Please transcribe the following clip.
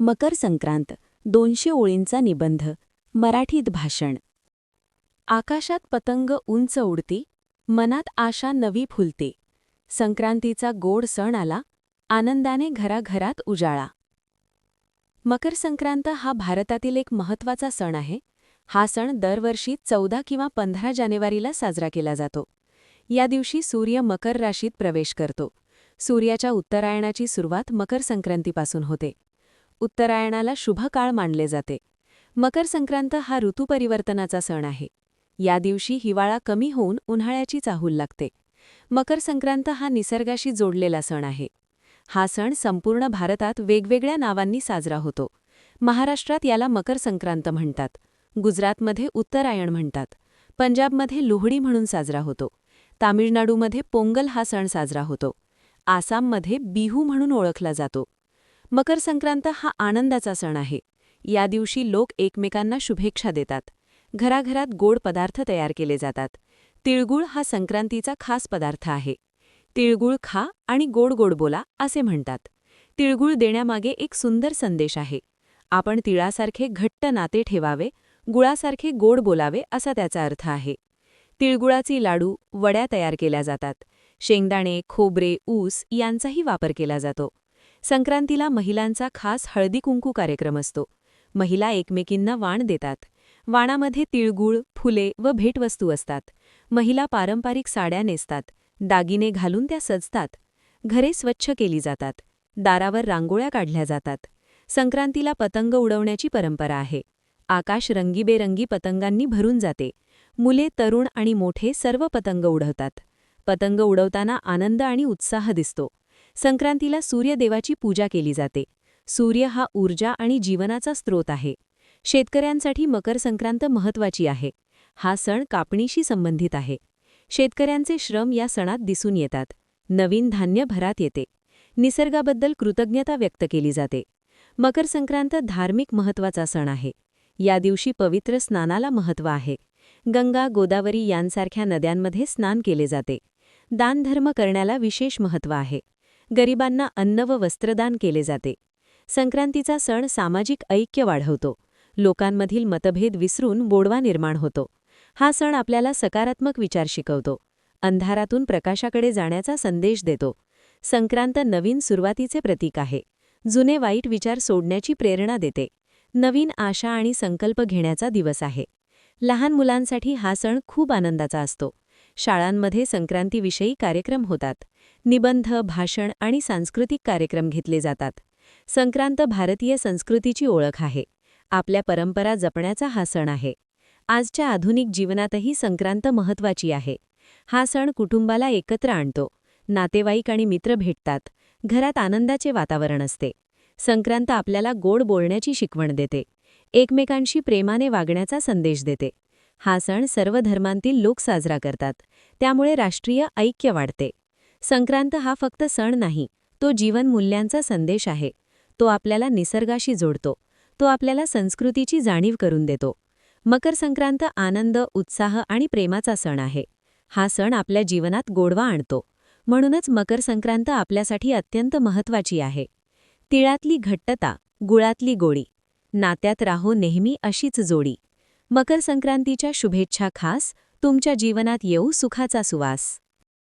मकर संक्रांत दोनशे ओळींचा निबंध मराठीत भाषण. आकाशात पतंग उंच उडती मनात आशा नवी फुलते. संक्रांतीचा गोड सण आला आनंदाने घराघरात उजाळा. मकर संक्रांत हा भारतातील एक महत्त्वाचा सण आहे. हा सण दरवर्षी चौदा किंवा पंधरा जानेवारीला साजरा केला जातो. या दिवशी सूर्य मकर राशीत प्रवेश करतो. सूर्याच्या उत्तरायणाची सुरुवात मकर संक्रांतीपासून होते. उत्तरायणाला शुभ काळ मानले जाते. मकर संक्रांत हा ऋतुपरिवर्तनाचा सण आहे. या दिवशी हिवाळा कमी होऊन उन्हाळ्याची चाहूल लागते. मकर संक्रांत हा निसर्गाशी जोडलेला सण आहे. हा सण संपूर्ण भारतात वेगवेगळ्या नावांनी साजरा होतो. महाराष्ट्रात याला मकर संक्रांत म्हणतात. गुजरातमध्ये उत्तरायण म्हणतात. पंजाबमध्ये लोहडी म्हणून साजरा होतो. तामिळनाडूमध्ये पोंगल हा सण साजरा होतो. आसाममध्ये बिहू म्हणून ओळखला जातो. मकर संक्रांत हा आनंदाचा सण आहे. या दिवशी लोक एकमेकांना शुभेच्छा देतात. घराघरात गोड पदार्थ तयार केले जातात. तिळगुळ हा संक्रांतीचा खास पदार्थ आहे. तिळगुळ खा आणि गोड गोड बोला असे म्हणतात. तिळगुळ देण्यामागे एक सुंदर संदेश आहे. आपण तिळासारखे घट्ट नाते ठेवावे गुळासारखे गोड बोलावे असा त्याचा अर्थ आहे. तिळगुळाची लाडू वड्या तयार केल्या जातात. शेंगदाणे खोबरे ऊस यांचाही वापर केला जातो. संक्रांतीला महिलांचा खास हळदी कुंकू कार्यक्रम असतो. महिला एकमेकींना वाण देतात. वाणामध्ये तिळगुळ फुले व भेटवस्तू असतात. महिला पारंपरिक साड्या नेसतात. दागिने घालून त्या सजतात. घरे स्वच्छ केली जातात. दारावर रांगोळ्या काढल्या जातात. संक्रांतीला पतंग उडवण्याची परंपरा आहे. आकाश रंगीबेरंगी पतंगांनी भरून जाते. मुले तरुण आणि मोठे सर्व पतंग उडवतात. पतंग उडवताना आनंद आणि उत्साह दिसतो. संक्रांतीला सूर्यदेवाची पूजा केली जाते. सूर्य हा ऊर्जा आणि जीवनाचा स्रोत आहे. शेतकऱ्यांसाठी मकर संक्रांत महत्वाची आहे. हा सण कापणीशी संबंधित आहे. शेतकऱ्यांचे श्रम या सणात दिसून येतात. नवीन धान्य भरात येते. निसर्गाबद्दल कृतज्ञता व्यक्त केली जाते. मकर संक्रांत धार्मिक महत्त्वाचा सण आहे. या दिवशी पवित्र स्नानाला महत्त्व आहे. गंगा गोदावरी यांसारख्या नद्यांमध्ये स्नान केले जाते. दानधर्म करण्याला विशेष महत्त्व आहे. गरिबांना अन्न व वस्त्रदान केले जाते. संक्रांतीचा सण सामाजिक ऐक्य वाढवतो. लोकांमधील मतभेद विसरून बोडवा निर्माण होतो. हा सण आपल्याला सकारात्मक विचार शिकवतो. अंधारातून प्रकाशाकडे जाण्याचा संदेश देतो. संक्रांत नवीन सुरुवातीचे प्रतीक आहे. जुने वाईट विचार सोडण्याची प्रेरणा देते. नवीन आशा आणि संकल्प घेण्याचा दिवस आहे. लहान मुलांसाठी हा सण खूप आनंदाचा असतो. शाळांमध्ये संक्रांतीविषयी कार्यक्रम होतात. निबंध भाषण आणि सांस्कृतिक कार्यक्रम घेतले जातात. संक्रांत भारतीय संस्कृतीची ओळख आहे. आपल्या परंपरा जपण्याचा हा सण आहे. आजच्या आधुनिक जीवनातही संक्रांत महत्वाची आहे. हा सण कुटुंबाला एकत्र आणतो. नातेवाईक आणि मित्र भेटतात. घरात आनंदाचे वातावरण असते. संक्रांत आपल्याला गोड बोलण्याची शिकवण देते. एकमेकांशी प्रेमाने वागण्याचा संदेश देते. हा सण सर्व धर्मांतील लोक साजरा करतात. त्यामुळे राष्ट्रीय ऐक्य वाढते. संक्रांत हा फक्त सण नाही तो जीवनमूल्यांचा संदेश आहे. तो आपल्याला निसर्गाशी जोडतो. तो आपल्याला संस्कृतीची जाणीव करून देतो. मकर संक्रांत आनंद उत्साह आणि प्रेमाचा सण आहे. हा सण आपल्या जीवनात गोडवा आणतो. म्हणूनच मकर संक्रांत आपल्यासाठी अत्यंत महत्त्वाची आहे. तिळातली घट्टता गुळातली गोडी नात्यात राहो नेहमी अशीच जोडी. मकर संक्रांतीच्या शुभेच्छा खास तुमच्या जीवनात येऊ सुखाचा सुवास.